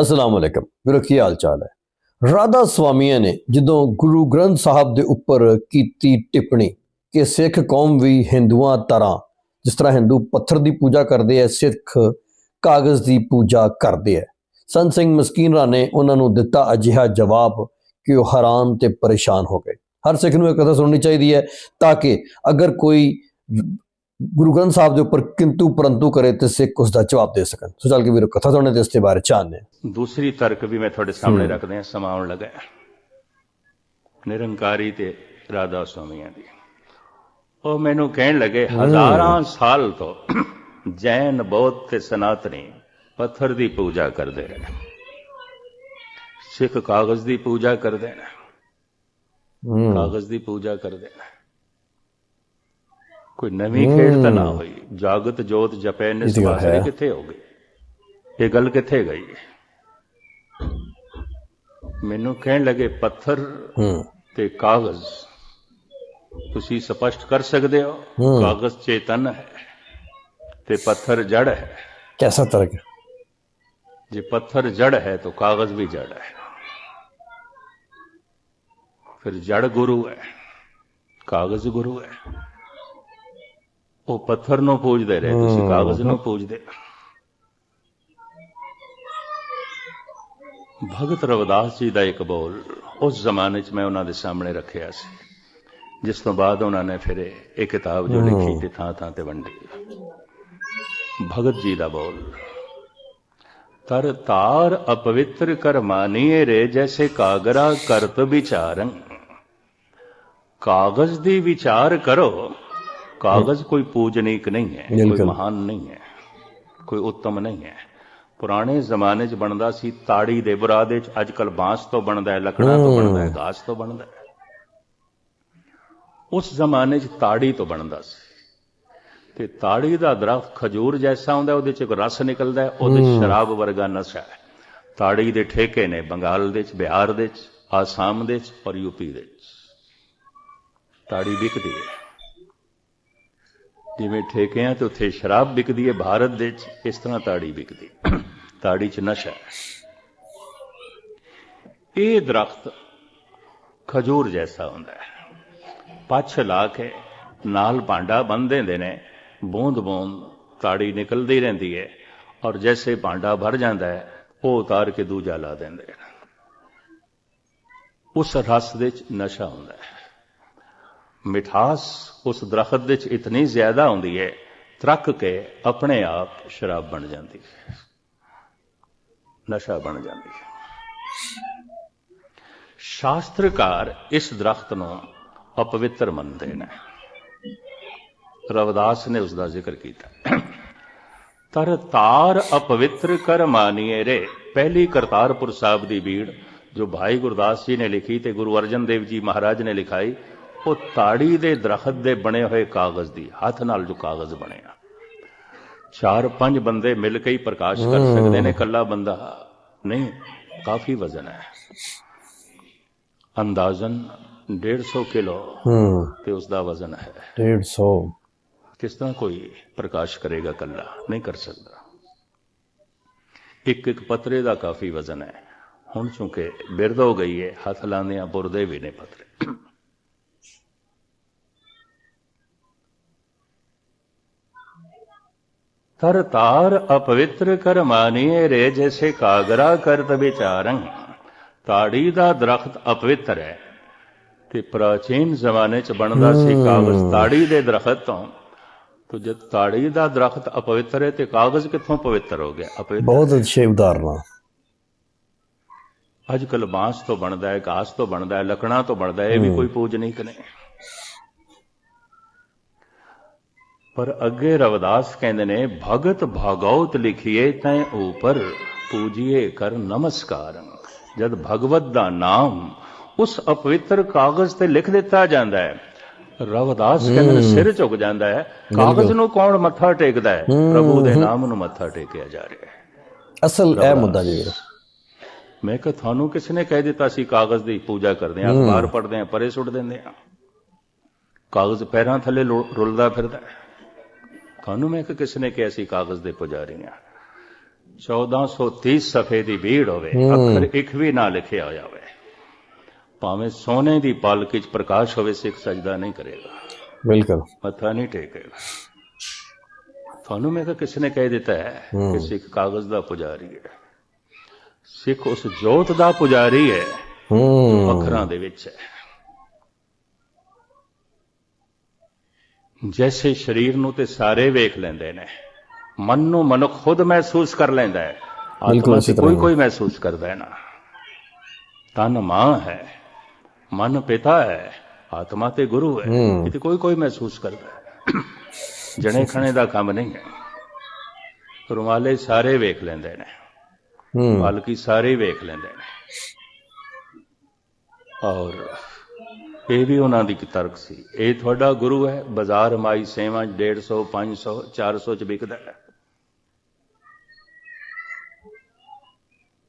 ਅਸਲਾਮ ਅਲੈਕਮ। ਮੇਰਾ ਕੀ ਹਾਲ ਚਾਲ ਹੈ? ਰਾਧਾ ਸਵਾਮੀਆਂ ਨੇ ਜਦੋਂ ਗੁਰੂ ਗ੍ਰੰਥ ਸਾਹਿਬ ਦੇ ਉੱਪਰ ਕੀਤੀ ਟਿੱਪਣੀ ਕਿ ਸਿੱਖ ਕੌਮ ਵੀ ਹਿੰਦੂਆਂ ਤਰ੍ਹਾਂ, ਜਿਸ ਤਰ੍ਹਾਂ ਹਿੰਦੂ ਪੱਥਰ ਦੀ ਪੂਜਾ ਕਰਦੇ ਐ ਸਿੱਖ ਕਾਗਜ਼ ਦੀ ਪੂਜਾ ਕਰਦੇ ਐ ਸੰਤ ਸਿੰਘ ਮਸਕੀਨਰਾ ਨੇ ਉਹਨਾਂ ਨੂੰ ਦਿੱਤਾ ਅਜਿਹਾ ਜਵਾਬ ਕਿ ਉਹ ਹੈਰਾਨ ਤੇ ਪਰੇਸ਼ਾਨ ਹੋ ਗਏ। ਹਰ ਸਿੱਖ ਨੂੰ ਇਹ ਕਥਾ ਸੁਣਨੀ ਚਾਹੀਦੀ ਹੈ ਤਾਂ ਕਿ ਅਗਰ ਕੋਈ ਗੁਰੂ ਗ੍ਰੰਥ ਸਾਹਿਬ ਦੇ ਉੱਪਰ ਕਿੰਤੂ ਪਰੰਤੂ ਕਰੇ ਤੇ ਸਿੱਖ ਉਸ ਦਾ ਜਵਾਬ ਦੇ ਸਕਣ। ਸੋ ਚੱਲ ਕੇ ਵੀਰੋ ਕਥਾ ਸੁਣਨੇ ਤੇ ਇਸ ਦੇ ਬਾਰੇ ਚਾਹਨੇ ਦੂਸਰੀ ਤਰਕ ਵੀ ਮੈਂ ਤੁਹਾਡੇ ਸਾਹਮਣੇ ਰੱਖਦੇ ਹਾਂ ਸਮਾਉਣ ਲੱਗਾ ਨਿਰੰਕਾਰੀ ਤੇ ਰਾਧਾ ਸਵਾਮੀਆਂ ਦੀ। ਉਹ ਮੈਨੂੰ ਕਹਿਣ ਲੱਗੇ ਹਜ਼ਾਰਾਂ ਸਾਲ ਤੋਂ ਜੈਨ ਬੌਧ ਤੇ ਸਨਾਤਨੀ ਪੱਥਰ ਦੀ ਪੂਜਾ ਕਰਦੇ ਰਹੇ। ਸਿੱਖ ਕਾਗਜ਼ ਦੀ ਪੂਜਾ ਕਰਦੇ ਨੇ। ਕਾਗਜ਼ ਦੀ ਪੂਜਾ ਕਰਦੇ ਨੇ। ਕੋਈ ਨਵੀਂ ਖੇਡ ਤਾਂ ਨਾ ਹੋਈ। ਜਾਗਤ ਜੋਤ ਜਪੈ ਨੇ ਸਵਾਸਰੇ ਕਿੱਥੇ ਹੋ ਗਏ ਇਹ ਗੱਲ ਕਿੱਥੇ ਗਈ? ਮੈਨੂੰ ਕਹਿਣ ਲੱਗੇ ਪੱਥਰ ਤੇ ਕਾਗਜ਼। ਤੁਸੀਂ ਸਪਸ਼ਟ ਕਰ ਸਕਦੇ ਹੋ? ਕਾਗਜ਼ ਚੇਤਨ ਹੈ ਤੇ ਪੱਥਰ ਜੜ ਹੈ। ਕਿਹਦਾ ਤਰਕ? ਜੇ ਪੱਥਰ ਜੜ ਹੈ ਤਾਂ ਕਾਗਜ਼ ਵੀ ਜੜ ਹੈ। ਫਿਰ ਜੜ ਗੁਰੂ ਹੈ। ਕਾਗਜ਼ ਗੁਰੂ ਹੈ। ਉਹ ਪੱਥਰ ਨੂੰ ਪੂਜਦੇ ਰਹੇ ਤੁਸੀਂ ਕਾਗਜ਼ ਨੂੰ ਪੂਜਦੇ ਭਗਤ ਰਵਿਦਾਸ ਜੀ ਦਾ ਇੱਕ ਬੋਲ ਉਸ ਜ਼ਮਾਨੇ 'ਚ ਮੈਂ ਉਹਨਾਂ ਦੇ ਸਾਹਮਣੇ ਰੱਖਿਆ ਸੀ ਜਿਸ ਤੋਂ ਬਾਅਦ ਉਹਨਾਂ ਨੇ ਫਿਰ ਇਹ ਕਿਤਾਬ ਜੋ ਲਿਖੀ ਤੇ ਥਾਂ ਥਾਂ ਤੇ ਵੰਡੀ। ਭਗਤ ਜੀ ਦਾ ਬੋਲ ਤਰ ਤਾਰ ਅਪਵਿੱਤਰ ਕਰ ਮਾਨੀਏ ਰੇ ਜੈਸੇ ਕਾਗਰਾ ਕਰਤ ਵਿਚਾਰੰ ਕਾਗਜ਼ ਦੀ ਵਿਚਾਰ ਕਰੋ ਕਾਗਜ਼ ਕੋਈ ਪੂਜਨੀਕ ਨਹੀਂ ਹੈ ਕੋਈ ਬਿਲਕੁਲ। ਮਹਾਨ ਨਹੀਂ ਹੈ ਕੋਈ ਉੱਤਮ ਨਹੀਂ ਹੈ। ਪੁਰਾਣੇ ਜ਼ਮਾਨੇ 'ਚ ਬਣਦਾ ਸੀ ਤਾੜੀ ਦੇ ਬਰਾਦੇ 'ਚ ਅੱਜ ਕੱਲ ਬਾਂਸ ਤੋਂ ਬਣਦਾ ਹੈ ਲੱਕੜਾਂ ਤੋਂ ਬਣਦਾ ਹੈ ਘਾਸ ਤੋਂ ਬਣਦਾ ਹੈ। ਉਸ ਜ਼ਮਾਨੇ 'ਚ ਤਾੜੀ ਤੋਂ ਬਣਦਾ ਸੀ। ਤੇ ਤਾੜੀ ਦਾ ਦਰਖਤ ਖਜੂਰ ਜੈਸਾ ਹੁੰਦਾ ਉਹਦੇ 'ਚ ਇੱਕ ਰਸ ਨਿਕਲਦਾ ਹੈ ਉਹਦੇ 'ਚ ਸ਼ਰਾਬ ਵਰਗਾ ਨਸ਼ਾ ਹੈ। ਤਾੜੀ ਦੇ ਠੇਕੇ ਨੇ ਬੰਗਾਲ ਦੇ 'ਚ ਬਿਹਾਰ ਦੇ 'ਚ ਆਸਾਮ ਦੇ 'ਚ ਔਰ ਯੂਪੀ ਦੇ 'ਚ। ਤਾੜੀ ਵਿਕਦੀ ਹੈ। ਜਿਵੇਂ ਠੇਕਿਆਂ ਤੇ ਉੱਥੇ ਸ਼ਰਾਬ ਵਿਕਦੀ ਹੈ ਭਾਰਤ ਦੇ ਵਿੱਚ ਇਸ ਤਰ੍ਹਾਂ ਤਾੜੀ ਵਿਕਦੀ। ਤਾੜੀ 'ਚ ਨਸ਼ਾ ਇਹ ਦਰਖਤ ਖਜੂਰ ਜੈਸਾ ਹੁੰਦਾ ਹੈ। ਪੱਛ ਲਾ ਕੇ ਨਾਲ ਭਾਂਡਾ ਬੰਨ ਦਿੰਦੇ ਨੇ ਬੂੰਦ ਬੂੰਦ ਤਾੜੀ ਨਿਕਲਦੀ ਰਹਿੰਦੀ ਹੈ ਔਰ ਜੈਸੇ ਭਾਂਡਾ ਭਰ ਜਾਂਦਾ ਹੈ, ਉਹ ਉਤਾਰ ਕੇ ਦੂਜਾ ਲਾ ਦਿੰਦੇ ਨੇ। ਉਸ ਰਸ ਦੇ ਵਿੱਚ ਨਸ਼ਾ ਹੁੰਦਾ ਹੈ। ਮਿਠਾਸ ਉਸ ਦਰਖਤ ਵਿੱਚ ਇਤਨੀ ਜ਼ਿਆਦਾ ਹੁੰਦੀ ਹੈ, ਤਰੱਕ ਕੇ ਆਪਣੇ ਆਪ ਸ਼ਰਾਬ ਬਣ ਜਾਂਦੀ ਹੈ। ਨਸ਼ਾ ਬਣ ਜਾਂਦੀ ਹੈ। ਸ਼ਾਸਤਰਕਾਰ ਇਸ ਦਰਖਤ ਨੂੰ ਅਪਵਿੱਤਰ ਮੰਨਦੇ ਨੇ। ਰਵਦਾਸ ਨੇ ਉਸ ਦਾ ਜ਼ਿਕਰ ਕੀਤਾ। ਤਰ ਤਾਰ ਅਪਵਿੱਤਰ ਕਰ ਮਾਨੀਏ ਰੇ। ਪਹਿਲੀ ਕਰਤਾਰਪੁਰ ਸਾਹਿਬ ਦੀ ਬੀੜ ਜੋ ਭਾਈ ਗੁਰਦਾਸ ਜੀ ਨੇ ਲਿਖੀ ਤੇ ਗੁਰੂ ਅਰਜਨ ਦੇਵ ਜੀ ਮਹਾਰਾਜ ਨੇ ਲਿਖਾਈ ਉਹ ਤਾੜੀ ਦੇ ਦਰਖਤ ਦੇ ਬਣੇ ਹੋਏ ਕਾਗਜ਼ ਦੀ ਹੱਥ ਨਾਲ ਜੋ ਕਾਗਜ਼ ਬਣਿਆ ਚਾਰ ਪੰਜ ਬੰਦੇ ਮਿਲ ਕੇ ਹੀ ਪ੍ਰਕਾਸ਼ ਕਰ ਸਕਦੇ ਨੇ ਇਕੱਲਾ ਬੰਦਾ ਨਹੀਂ ਕਾਫੀ ਵਜ਼ਨ ਹੈ। ਅੰਦਾਜ਼ਨ 150 ਕਿਲੋ ਹੂੰ। ਤੇ ਉਸ ਦਾ ਵਜ਼ਨ ਹੈ। 150 ਕਿਸ ਤਰ੍ਹਾਂ ਕੋਈ ਪ੍ਰਕਾਸ਼ ਕਰੇਗਾ ਕੱਲਾ ਨਹੀਂ ਕਰ ਸਕਦਾ। ਇੱਕ ਇੱਕ ਪਤਰੇ ਦਾ ਕਾਫੀ ਵਜ਼ਨ ਹੈ। ਹੁਣ ਚੁੰਕੇ ਬਿਰਦ ਹੋ ਗਈ ਹੈ ਹੱਥ ਲਾਉਂਦੇ ਆ ਬੁਰਦੇ ਵੀ ਨੇ ਪਤਰੇ। ਤਾਰ ਅਪਵਿੱਤਰ ਕਰ ਮਾਨੀਏ ਰੇ ਜੈਸੇ ਕਾਗਰਾ ਕਰਤ ਵਿਚਾਰੰ। ਤਾੜੀ ਦਾ ਦਰਖਤ ਅਪਵਿੱਤਰ ਹੈ। ਤੇ ਪ੍ਰਾਚੀਨ ਜ਼ਮਾਨੇ ਚ ਬਣਦਾ ਸੀ ਕਾਗਜ਼ ਤਾੜੀ ਦੇ ਦਰਖਤ ਤੋਂ। ਤੋ ਜਦ ਤਾੜੀ ਦਾ ਦਰਖਤ ਅਪਵਿੱਤਰ ਹੈ ਤੇ ਕਾਗਜ਼ ਕਿੱਥੋਂ ਪਵਿੱਤਰ ਹੋ ਗਿਆ? ਅਪਵਿੱਤਰ ਬਹੁਤ ਅੱਛੇ ਉਦਾਹਰਨਾਂ ਅੱਜ ਕੱਲ ਬਾਂਸ ਤੋਂ ਬਣਦਾ ਹੈ ਘਾਸ ਤੋਂ ਬਣਦਾ ਹੈ ਲੱਕੜਾਂ ਤੋਂ ਬਣਦਾ ਹੈ ਇਹ ਵੀ ਕੋਈ ਪੂਜਨੀਕ ਨਹੀਂ ਪਰ ਅੱਗੇ ਰਵਿਦਾਸ ਕਹਿੰਦੇ ਨੇ ਭਗਤ ਭਾਗਵਤ ਲਿਖੀਏ ਤੈ ਉਪਰ ਪੂਜੀਏ ਕਰ ਨਮਸਕਾਰ। ਜਦ ਭਗਵਤ ਦਾ ਨਾਮ ਉਸ ਅਪਵਿੱਤਰ ਕਾਗਜ਼ ਤੇ ਲਿਖ ਦਿੱਤਾ ਜਾਂਦਾ ਹੈ ਰਵਿਦਾਸ ਕਹਿੰਦੇ ਸਿਰ ਝੁਕ ਜਾਂਦਾ ਹੈ ਕਾਗਜ਼ ਨੂੰ ਕੌਣ ਮੱਥਾ ਟੇਕਦਾ ਹੈ? ਪ੍ਰਭੂ ਦੇ ਨਾਮ ਨੂੰ ਮੱਥਾ ਟੇਕਿਆ ਜਾ ਰਿਹਾ ਹੈ। ਅਸਲ ਇਹ ਮੁੱਦਾ ਜੀ ਮੈਂ ਕਿਹਾ ਤੁਹਾਨੂੰ ਕਿਸ ਨੇ ਕਹਿ ਦਿੱਤਾ ਸੀ ਕਾਗਜ਼ ਦੀ ਪੂਜਾ ਕਰਦੇ ਆ ਅਖਬਾਰ ਪੜ੍ਹਦੇ ਆ ਪਰੇ ਸੁੱਟ ਦਿੰਦੇ ਆ ਕਾਗਜ਼ ਪੈਰਾਂ ਥੱਲੇ ਰੁਲਦਾ ਫਿਰਦਾ ਹੈ। ਤੁਹਾਨੂੰ ਮੈਂ ਕਿਹਾ ਕਿਸ ਨੇ ਕਿਹਾ ਸੀ ਕਾਗਜ਼ ਦੇ ਪੁਜਾਰੀ ਆ 1430 ਸਫੇ ਦੀ ਭੀੜ ਹੋਵੇ। ਅੱਖਰ ਇੱਕ ਵੀ ਨਾ ਲਿਖਿਆ ਹੋਇਆ ਹੋਵੇ ਭਾਵੇਂ ਸੋਨੇ ਦੀ ਪਾਲਕ ਵਿੱਚ ਪ੍ਰਕਾਸ਼ ਹੋਵੇ ਸਿੱਖ ਸਜਦਾ ਨਹੀਂ ਕਰੇਗਾ। ਬਿਲਕੁਲ। ਮੱਥਾ ਨਹੀਂ ਟੇਕੇਗਾ। ਤੁਹਾਨੂੰ ਮੈਂ ਕਿਹਾ ਕਿਸ ਨੇ ਕਹਿ ਦਿੱਤਾ ਹੈ ਕਿ ਸਿੱਖ ਕਾਗਜ਼ ਦਾ ਪੁਜਾਰੀ ਹੈ। ਸਿੱਖ ਉਸ ਜੋਤ ਦਾ ਪੁਜਾਰੀ ਹੈ ਹੂੰ। ਅੱਖਰਾਂ ਦੇ ਵਿੱਚ ਹੈ। ਜੈਸੇ ਸਰੀਰ ਨੂੰ ਤੇ ਸਾਰੇ ਵੇਖ ਲੈਂਦੇ ਨੇ ਮਨ ਨੂੰ ਮਨੁੱਖ ਖੁਦ ਮਹਿਸੂਸ ਕਰ ਲੈਂਦਾ ਹੈ ਆਤਮਾ ਕੋਈ। ਕੋਈ ਮਹਿਸੂਸ ਕਰਦਾ ਹੈ ਨਾ ਤਨ ਮਾਂ ਹੈ ਮਨ ਪਿਤਾ ਹੈ ਆਤਮਾ ਤੇ ਗੁਰੂ ਹੈ। ਇਹ ਤੇ ਕੋਈ ਕੋਈ ਮਹਿਸੂਸ ਕਰਦਾ ਹੈ ਜਣੇ ਖਣੇ ਦਾ ਕੰਮ ਨਹੀਂ ਹੈ ਰੁਮਾਲੇ ਸਾਰੇ ਵੇਖ ਲੈਂਦੇ ਨੇ ਹੂੰ ਬਾਲਕੀ ਸਾਰੇ ਵੇਖ ਲੈਂਦੇ ਨੇ ਔਰ ਇਹ ਵੀ ਉਹਨਾਂ ਦੀ ਤਰਕ ਸੀ। ਇਹ ਤੁਹਾਡਾ ਗੁਰੂ ਹੈ ਬਾਜ਼ਾਰ ਮਾਈ ਸੇਵਾ 150 500 400 ਚ ਵਿਕਦਾ ਹੈ।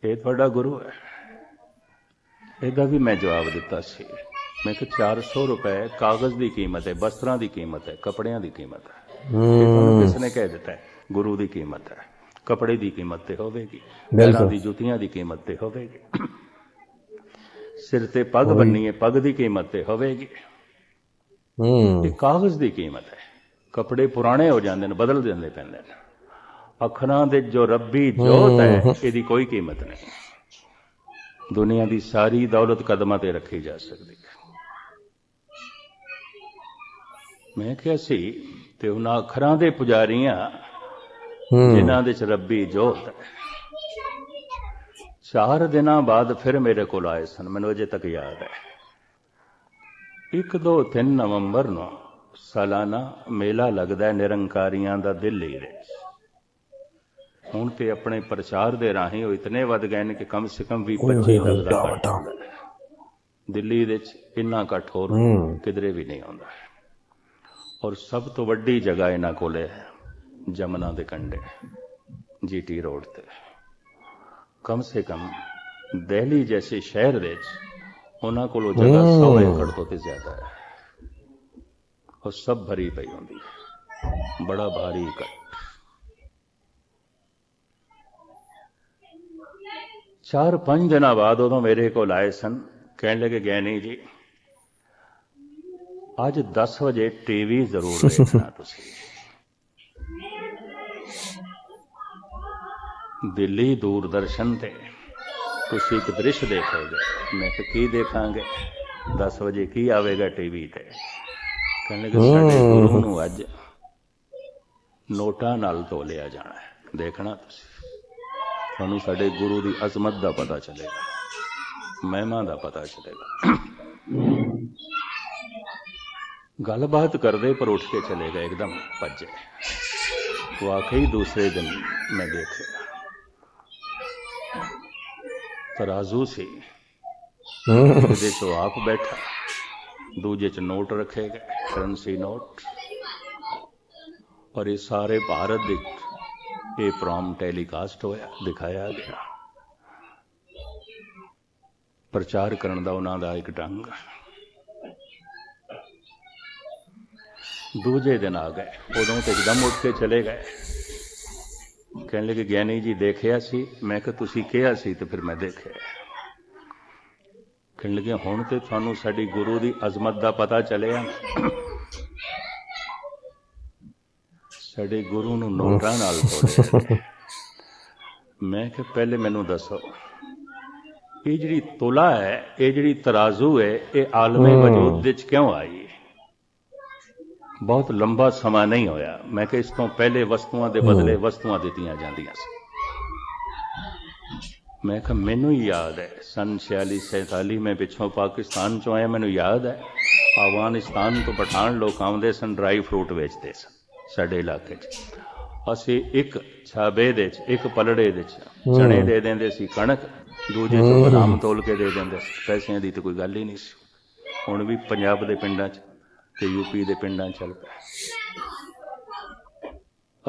ਇਹ ਤੁਹਾਡਾ ਗੁਰੂ ਹੈ। ਇਹਦਾ ਵੀ ਮੈਂ ਜਵਾਬ ਦਿੱਤਾ ਸੀ। ਮੈਂ ਕਿ 400 ਰੁਪਏ ਕਾਗਜ਼ ਦੀ ਕੀਮਤ ਹੈ ਵਸਤਰਾਂ ਦੀ ਕੀਮਤ ਹੈ ਕੱਪੜਿਆਂ ਦੀ ਕੀਮਤ ਹੈ। ਇਹ ਤੁਹਾਨੂੰ ਕਿਸ ਨੇ ਕਹਿ ਦਿੱਤਾ ਹੈ? ਗੁਰੂ ਦੀ ਕੀਮਤ ਹੈ। ਕਪੜੇ ਦੀ ਕੀਮਤ ਤੇ ਹੋਵੇਗੀ। ਬਿਲਕੁਲ। ਦੀ ਜੁੱਤੀਆਂ ਦੀ ਕੀਮਤ ਤੇ ਹੋਵੇਗੀ। ਸਿਰ ਤੇ ਪੱਗ ਬੰਨੀ ਹੈ ਪੱਗ ਦੀ ਕੀਮਤ ਤੇ ਹੋਵੇਗੀ। ਹੂੰ। ਇਹ ਕਾਗਜ਼ ਦੀ ਕੀਮਤ ਹੈ। ਕਪੜੇ ਪੁਰਾਣੇ ਹੋ ਜਾਂਦੇ ਨੇ ਬਦਲ ਦਿੰਦੇ ਪੈਂਦੇ ਨੇ। ਅੱਖਰਾਂ ਦੇ ਜੋ ਰੱਬੀ ਜੋਤ ਹੈ ਇਹਦੀ ਕੋਈ ਕੀਮਤ ਨਹੀਂ। ਦੁਨੀਆ ਦੀ ਸਾਰੀ ਦੌਲਤ ਕਦਮਾਂ ਤੇ ਰੱਖੀ ਜਾ ਸਕਦੀ ਹੈ। ਮੈਂ ਕਿਹਾ ਸੀ ਤੇ ਉਹਨਾਂ ਅੱਖਰਾਂ ਦੇ ਪੁਜਾਰੀਆਂ ਜਿਨ੍ਹਾਂ ਦੇ ਚ ਰੱਬੀ ਜੋਤ ਹੈ। ਚਾਰ ਦਿਨਾਂ ਬਾਅਦ ਫਿਰ ਮੇਰੇ ਕੋਲ ਆਏ ਸਨ ਮੈਨੂੰ ਅਜੇ ਤੱਕ ਯਾਦ ਹੈ। 1 2 3 ਨਵੰਬਰ ਨੂੰ ਸਾਲਾਨਾ ਮੇਲਾ ਲੱਗਦਾ ਹੈ ਨਿਰੰਕਾਰੀਆਂ ਦਾ ਦਿੱਲੀ ਵਿੱਚ। ਹੁਣ ਤੇ ਆਪਣੇ ਪ੍ਰਚਾਰ ਦੇ ਰਾਹੀਂ ਉਹ ਇਤਨੇ ਵੱਧ ਗਏ ਨੇ ਕਿ ਕਮ ਸੇ ਕਮ ਵੀ 25 ਲੱਖ ਦਾ ਇਕੱਠ ਹੁੰਦਾ ਹੈ। ਦਿੱਲੀ ਵਿੱਚ ਇੰਨਾ ਇਕੱਠ ਹੋਰ ਕਿਧਰੇ ਵੀ ਨਹੀਂ ਆਉਂਦਾ। ਔਰ ਸਭ ਤੋਂ ਵੱਡੀ ਜਗ੍ਹਾ ਇਹਨਾਂ ਕੋਲੇ ਹੈ ਜਮਨਾ ਦੇ ਕੰਢੇ ਜੀਟੀ ਰੋਡ ਤੇ। ਕਮ ਸੇ ਕਮ ਦਿੱਲੀ ਜੈਸੇ ਸ਼ਹਿਰ ਵਿੱਚ ਉਹਨਾਂ ਕੋਲ ਜਗ੍ਹਾ 100 ਏਕੜ ਤੋਂ ਤੇ ਜ਼ਿਆਦਾ ਹੈ ਉਹ ਸਭ ਭਰੀ ਪਈ ਹੁੰਦੀ ਹੈ ਬੜਾ ਭਾਰੀ ਇਕੱਠ ਚਾਰ ਪੰਜ ਦਿਨਾਂ ਬਾਅਦ ਉਦੋਂ ਮੇਰੇ ਕੋਲ ਆਏ ਸਨ ਕਹਿਣ ਲੱਗੇ ਗਿਆਨੀ ਜੀ ਅੱਜ 10 ਵਜੇ ਟੀਵੀ ਜ਼ਰੂਰ ਦੇਖਣਾ ਤੁਸੀਂ ਦਿੱਲੀ ਦੂਰਦਰਸ਼ਨ ਤੇ। ਤੁਸੀਂ ਇੱਕ ਦ੍ਰਿਸ਼ ਦੇਖੋਗੇ ਮੈਂ ਕਿਹਾ ਕੀ ਦੇਖਾਂਗੇ? 10 ਵਜੇ ਕੀ ਆਵੇਗਾ ਟੀਵੀ ਤੇ? ਕਹਿੰਦੇ ਕਿ ਸਾਡੇ ਗੁਰੂ ਨੂੰ ਅੱਜ ਨੋਟਾਂ ਨਾਲ ਤੋਲਿਆ ਜਾਣਾ ਹੈ। ਦੇਖਣਾ ਤੁਸੀਂ। ਤੁਹਾਨੂੰ ਸਾਡੇ ਗੁਰੂ ਦੀ ਅਜ਼ਮਤ ਦਾ ਪਤਾ ਚੱਲੇਗਾ। ਮਹਿਮਾ ਦਾ ਪਤਾ ਚੱਲੇਗਾ। ਗੱਲਬਾਤ ਕਰਦੇ ਪਰ ਉੱਠ ਕੇ ਚਲੇ ਗਏ ਇੱਕਦਮ ਭੱਜੇ ਵਾਕਈ ਦੂਸਰੇ ਦਿਨ ਮੈਂ ਦੇਖਿਆ। ਤਰਾਜ਼ੂ ਸੀ। ਹੂੰ। ਇਹਦੇ ਚ ਉਹ ਆਪ ਬੈਠਾ। ਦੂਜੇ ਚ ਨੋਟ ਰੱਖੇ ਗਏ ਕਰੰਸੀ ਨੋਟ। ਔਰ ਇਹ ਸਾਰੇ ਭਾਰਤ ਦੇ ਇਹ ਪ੍ਰੋਮ ਟੈਲੀਕਾਸਟ ਹੋਇਆ ਦਿਖਾਇਆ ਗਿਆ। ਪ੍ਰਚਾਰ ਕਰਨ ਦਾ ਉਹਨਾਂ ਦਾ ਇੱਕ ਢੰਗ। ਦੂਜੇ ਦਿਨ ਆ ਗਏ ਉਦੋਂ ਤੇ ਇੱਕਦਮ ਉੱਠ ਕੇ ਚਲੇ ਗਏ। ਕਹਿਣ ਲੱਗੇ ਗਿਆਨੀ ਜੀ ਦੇਖਿਆ ਸੀ ਮੈਂ ਕਿਹਾ ਤੁਸੀਂ ਕਿਹਾ ਸੀ ਤੇ ਫਿਰ ਮੈਂ ਦੇਖਿਆ। ਕਹਿਣ ਲੱਗੇ ਹੁਣ ਤੇ ਤੁਹਾਨੂੰ ਸਾਡੀ ਗੁਰੂ ਦੀ ਅਜ਼ਮਤ ਦਾ ਪਤਾ ਚੱਲਿਆ। ਸਾਡੇ ਗੁਰੂ ਨੂੰ ਨੋਟਾਂ ਨਾਲ ਤੋੜਿਆ। ਮੈਂ ਕਿ ਪਹਿਲੇ ਮੈਨੂੰ ਦੱਸੋ ਇਹ ਜਿਹੜੀ ਤੁਲਾ ਹੈ ਇਹ ਜਿਹੜੀ ਤਰਾਜ਼ੂ ਹੈ ਇਹ ਆਲਮੇ ਵਜੂਦ ਵਿੱਚ ਕਿਉਂ ਆਈ? ਬਹੁਤ ਲੰਬਾ ਸਮਾਂ ਨਹੀਂ ਹੋਇਆ। ਮੈਂ ਕਿ ਇਸ ਤੋਂ ਪਹਿਲੇ ਵਸਤੂਆਂ ਦੇ ਬਦਲੇ ਵਸਤੂਆਂ ਦਿੱਤੀਆਂ ਜਾਂਦੀਆਂ ਸੀ। ਮੈਂ ਕਿਹਾ ਮੈਨੂੰ ਯਾਦ ਹੈ ਸਨ 46 47 ਮੈਂ ਪਿੱਛੋਂ ਪਾਕਿਸਤਾਨ ਚੋਂ ਆਇਆ ਮੈਨੂੰ ਯਾਦ ਹੈ ਅਫਗਾਨਿਸਤਾਨ ਤੋਂ ਪਠਾਨ ਲੋਕ ਆਉਂਦੇ ਸਨ ਡਰਾਈ ਫਰੂਟ ਵੇਚਦੇ ਸਨ ਸਾਡੇ ਇਲਾਕੇ 'ਚ। ਅਸੀਂ ਇੱਕ ਛਾਬੇ ਦੇ 'ਚ ਇੱਕ ਪਲੜੇ ਦੇ 'ਚ ਚਣੇ ਦੇ ਦਿੰਦੇ ਸੀ ਕਣਕ ਦੂਜੇ 'ਚ ਬਦਾਮ ਤੋਲ ਕੇ ਦੇ ਦਿੰਦੇ ਸੀ। ਪੈਸਿਆਂ ਦੀ ਤਾਂ ਕੋਈ ਗੱਲ ਹੀ ਨਹੀਂ ਸੀ। ਹੁਣ ਵੀ ਪੰਜਾਬ ਦੇ ਪਿੰਡਾਂ 'ਚ ਤੇ ਯੂਪੀ ਦੇ ਪਿੰਡਾਂ ਚੱਲ ਪਏ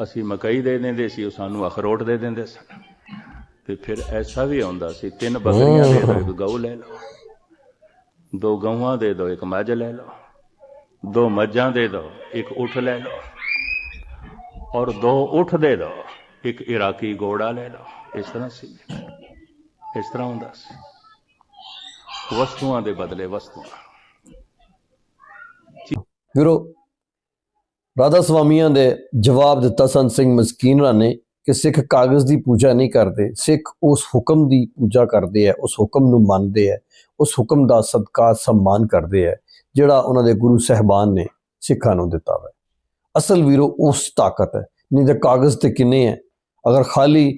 ਅਸੀਂ ਮਕਈ ਦੇ ਦਿੰਦੇ ਸੀ, ਉਹ ਸਾਨੂੰ ਅਖਰੋਟ ਦੇ ਦਿੰਦੇ ਸਨ। ਤੇ ਫਿਰ ਐਸਾ ਵੀ ਆਉਂਦਾ ਸੀ, ਤਿੰਨ ਬੱਕਰੀਆਂ ਦੇ ਦੋ, ਇੱਕ ਗਊ ਲੈ ਲਓ, ਦੋ ਗਊਆਂ ਦੇ ਦੋ, ਇੱਕ ਮੱਝ ਲੈ ਲਓ, ਦੋ ਮੱਝਾਂ ਦੇ ਦੋ, ਇੱਕ ਉਠ ਲੈ ਲਓ ਔਰ ਦੋ ਊਠ ਦੇ ਦੋ, ਇੱਕ ਇਰਾਕੀ ਗੋੜਾ ਲੈ ਲਓ। ਇਸ ਤਰ੍ਹਾਂ ਸੀ। ਇਸ ਤਰ੍ਹਾਂ ਹੁੰਦਾ ਸੀ। ਵਸਤੂਆਂ ਦੇ ਬਦਲੇ ਵਸਤੂਆਂ। ਵੀਰੋ, ਰਾਧਾ ਸਵਾਮੀਆਂ ਦੇ ਜਵਾਬ ਦਿੱਤਾ ਸੰਤ ਸਿੰਘ ਮਸਕੀਨ ਹੋਰਾਂ ਨੇ ਕਿ ਸਿੱਖ ਕਾਗਜ਼ ਦੀ ਪੂਜਾ ਨਹੀਂ ਕਰਦੇ, ਸਿੱਖ ਉਸ ਹੁਕਮ ਦੀ ਪੂਜਾ ਕਰਦੇ ਆ, ਉਸ ਹੁਕਮ ਨੂੰ ਮੰਨਦੇ ਆ, ਉਸ ਹੁਕਮ ਦਾ ਸਤਕਾਰ ਸਨਮਾਨ ਕਰਦੇ ਆ, ਜਿਹੜਾ ਉਹਨਾਂ ਦੇ ਗੁਰੂ ਸਹਿਬਾਨ ਨੇ ਸਿੱਖਾਂ ਨੂੰ ਦਿੱਤਾ ਹੈ ਅਸਲ ਵੀਰੋ, ਉਸ ਤਾਕਤ ਹੈ, ਨਹੀਂ ਤਾਂ ਕਾਗਜ਼ ਤੇ ਕਿੰਨੇ ਹੈ ਅਗਰ ਖਾਲੀ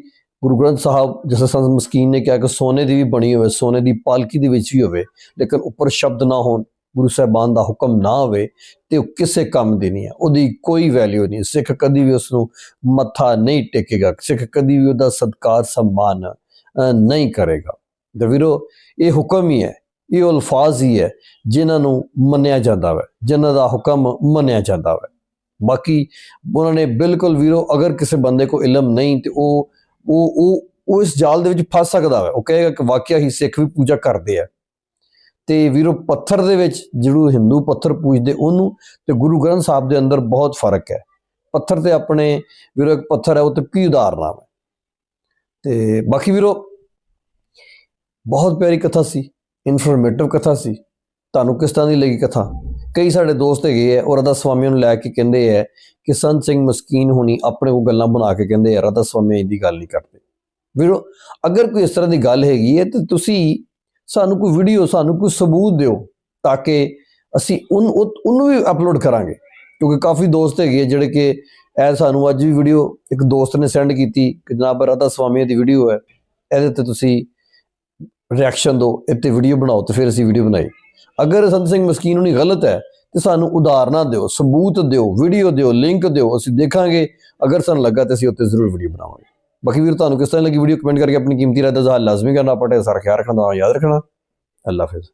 ਗੁਰੂ ਗ੍ਰੰਥ ਸਾਹਿਬ, ਜਿਸ ਸੰਤ ਮਸਕੀਨ ਨੇ ਕਿਹਾ ਕਿ ਸੋਨੇ ਦੀ ਵੀ ਬਣੀ ਹੋਵੇ, ਸੋਨੇ ਦੀ ਪਾਲਕੀ ਦੇ ਵਿੱਚ ਵੀ ਹੋਵੇ, ਲੇਕਿਨ ਉੱਪਰ ਸ਼ਬਦ ਨਾ ਹੋਣ ਗੁਰੂ ਸਾਹਿਬਾਨ ਦਾ ਹੁਕਮ ਨਾ ਹੋਵੇ ਤੇ ਉਹ ਕਿਸੇ ਕੰਮ ਦੀ ਨਹੀਂ ਹੈ। ਉਹਦੀ ਕੋਈ ਵੈਲਿਊ ਨਹੀਂ। ਸਿੱਖ ਕਦੀ ਵੀ ਉਸ ਨੂੰ ਮੱਥਾ ਨਹੀਂ ਟੇਕੇਗਾ। ਸਿੱਖ ਕਦੀ ਵੀ ਉਹਦਾ ਸਤਕਾਰ, ਸਨਮਾਨ ਨਹੀਂ ਕਰੇਗਾ। ਤੇ ਵੀਰੋ, ਇਹ ਹੁਕਮ ਹੀ ਹੈ। ਇਹ ਅਲਫਾਜ਼ ਹੀ ਹੈ ਜਿਨ੍ਹਾਂ ਨੂੰ ਮੰਨਿਆ ਜਾਂਦਾ ਹੈ। ਜਿਨ੍ਹਾਂ ਦਾ ਹੁਕਮ ਮੰਨਿਆ ਜਾਂਦਾ ਹੈ। ਬਾਕੀ ਉਹਨਾਂ ਨੇ ਬਿਲਕੁਲ ਵੀਰੋ, ਅਗਰ ਕਿਸੇ ਬੰਦੇ ਕੋ ਇਲਮ ਨਹੀਂ ਤੇ ਉਹ ਉਹ ਉਹ ਉਹ ਇਸ ਜਾਲ ਦੇ ਵਿੱਚ ਫਸ ਸਕਦਾ ਹੈ। ਉਹ ਕਹੇਗਾ ਕਿ ਵਾਕਿਆ ਹੀ ਸਿੱਖ ਵੀ ਪੂਜਾ ਕਰਦੇ ਆ। ਤੇ ਵੀਰੋ ਪੱਥਰ ਦੇ ਵਿੱਚ ਜਿਹੜੂ ਹਿੰਦੂ ਪੱਥਰ ਪੂਜਦੇ ਉਹਨੂੰ ਤੇ ਗੁਰੂ ਗ੍ਰੰਥ ਸਾਹਿਬ ਦੇ ਅੰਦਰ ਬਹੁਤ ਫ਼ਰਕ ਹੈ। ਪੱਥਰ ਤੇ ਆਪਣੇ ਵੀਰੋ ਇੱਕ ਪੱਥਰ ਹੈ, ਉਹ ਤੇ ਕੀ ਉਦਾਹਰਣ ਹੈ ਤੇ ਬਾਕੀ ਵੀਰੋ, ਬਹੁਤ ਪਿਆਰੀ ਕਥਾ ਸੀ ਇਨਫੋਰਮੇਟਿਵ ਕਥਾ ਸੀ। ਤੁਹਾਨੂੰ ਕਿਸ ਤਰ੍ਹਾਂ ਦੀ ਲੱਗੀ ਕਥਾ? ਕਈ ਸਾਡੇ ਦੋਸਤ ਹੈਗੇ ਆ ਔਰ ਰਦਾ ਸਵਾਮੀ ਨੂੰ ਲੈ ਕੇ ਕਹਿੰਦੇ ਆ ਕਿ ਸੰਤ ਸਿੰਘ ਮਸਕੀਨ ਹੁਣੀ ਆਪਣੇ ਕੋ ਗੱਲਾਂ ਬਣਾ ਕੇ ਕਹਿੰਦੇ ਆ ਰਦਾ ਸਵਾਮੀ ਇਹਦੀ ਗੱਲ ਨਹੀਂ ਕਰਦੇ। ਵੀਰੋ, ਅਗਰ ਕੋਈ ਇਸ ਤਰ੍ਹਾਂ ਦੀ ਗੱਲ ਹੈਗੀ ਹੈ ਤੇ ਤੁਸੀਂ ਸਾਨੂੰ ਕੋਈ ਵੀਡੀਓ ਸਾਨੂੰ ਕੋਈ ਸਬੂਤ ਦਿਓ ਤਾਂ ਕਿ ਅਸੀਂ ਉਨ ਉਹਨੂੰ ਵੀ ਅਪਲੋਡ ਕਰਾਂਗੇ। ਕਿਉਂਕਿ ਕਾਫੀ ਦੋਸਤ ਹੈਗੇ ਆ ਜਿਹੜੇ ਕਿ ਇਹ ਸਾਨੂੰ ਅੱਜ ਵੀ ਵੀਡੀਓ ਇੱਕ ਦੋਸਤ ਨੇ ਸੈਂਡ ਕੀਤੀ ਕਿ ਜਨਾਬ ਰਾਧਾ ਸਵਾਮੀ ਦੀ ਵੀਡੀਓ ਹੈ। ਇਹਦੇ ਤੇ ਤੁਸੀਂ ਰਿਐਕਸ਼ਨ ਦਿਓ ਇੱਥੇ ਵੀਡੀਓ ਬਣਾਓ ਤੇ ਫਿਰ ਅਸੀਂ ਵੀਡੀਓ ਬਣਾਈ। ਅਗਰ ਸੰਤ ਸਿੰਘ ਮਸਕੀਨ ਹੁਣੀ ਗਲਤ ਹੈ ਤੇ ਸਾਨੂੰ ਉਦਾਹਰਨਾਂ ਦਿਓ, ਸਬੂਤ ਦਿਓ ਵੀਡੀਓ ਦਿਓ ਲਿੰਕ ਦਿਓ, ਅਸੀਂ ਦੇਖਾਂਗੇ। ਅਗਰ ਸਾਨੂੰ ਲੱਗਾ ਤੇ ਅਸੀਂ ਉੱਤੇ ਜ਼ਰੂਰ ਵੀਡੀਓ ਬਣਾਵਾਂਗੇ। ਬਾਕੀ ਵੀਰ, ਤੁਹਾਨੂੰ ਕਿਸ ਤਰ੍ਹਾਂ ਲੱਗੀ ਵੀਡੀਓ ਕਮੈਂਟ ਕਰਕੇ ਆਪਣੀ ਕੀਮਤੀ ਰਾਏ ਦਾ ਇਜ਼ਹਾਰ ਲਾਜ਼ਮੀ ਕਰਨਾ ਪਟੇ ਸਾਰਾ ਖਿਆਲ ਰੱਖਣਾ ਯਾਦ ਰੱਖਣਾ। ਅੱਲਾ ਹਾਫਿਜ਼।